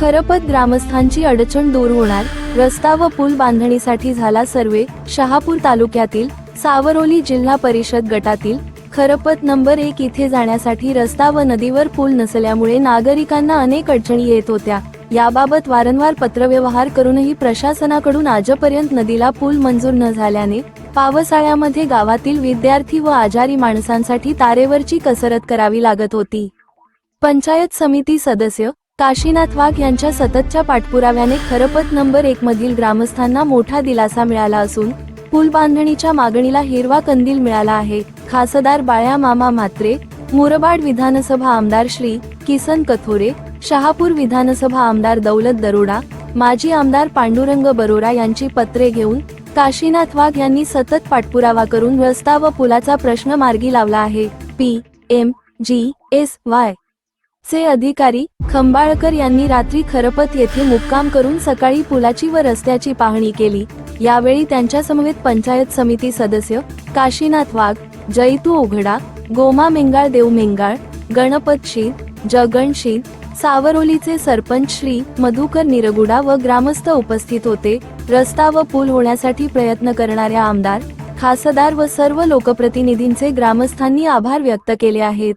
खरपत ग्रामस्थांची अडचण दूर होणार. रस्ता व पूल बांधणीसाठी झाला सर्वे. शहापूर तालुक्यातील सावरोली जिल्हा परिषद गटातील खरपत नंबर एक इथे जाण्यासाठी रस्ता व नदीवर पूल नसल्यामुळे नागरिकांना अनेक अडचणी येत होत्या. याबाबत वारंवार पत्रव्यवहार करूनही प्रशासनाकडून आजपर्यंत नदीला पूल मंजूर न झाल्याने पावसाळ्यामध्ये गावातील विद्यार्थी व आजारी माणसांसाठी तारेवरची कसरत करावी लागत होती. पंचायत समिती सदस्य काशीनाथ वाघ यांच्या सततच्या पाठपुराव्याने खरपत नंबर एक मधील ग्रामस्थांना मोठा दिलासा मिळाला असून पूल बांधणीच्या मागणीला हिरवा कंदील मिळाला आहे. खासदार बाळ्या मामा म्हात्रे मुरबाड विधानसभा आमदार श्री किसन कथोरे शहापूर विधानसभा आमदार दौलत दरोडा माजी आमदार पांडुरंग बरोरा यांची पत्रे घेऊन काशीनाथ वाघ यांनी सतत पाठपुरावा करून रस्ता व पुलाचा प्रश्न मार्गी लावला आहे. P. M. G. S. Y. चे अधिकारी खंबाळकर यांनी रात्री खरपत येथे मुक्काम करून सकाळी पुलाची व रस्त्याची पाहणी केली. यावेळी त्यांच्या समवेत पंचायत समिती सदस्य काशीनाथ वाघ जैतू ओघडा गोमा मेंगाळ देव मेंगाळ गणपत शीर जगन शीर सावरोलीचे सरपंच श्री मधुकर निरगुडा व ग्रामस्थ उपस्थित होते. रस्ता व पूल होण्यासाठी प्रयत्न करणाऱ्या आमदार खासदार व सर्व लोकप्रतिनिधींचे ग्रामस्थांनी आभार व्यक्त केले आहेत.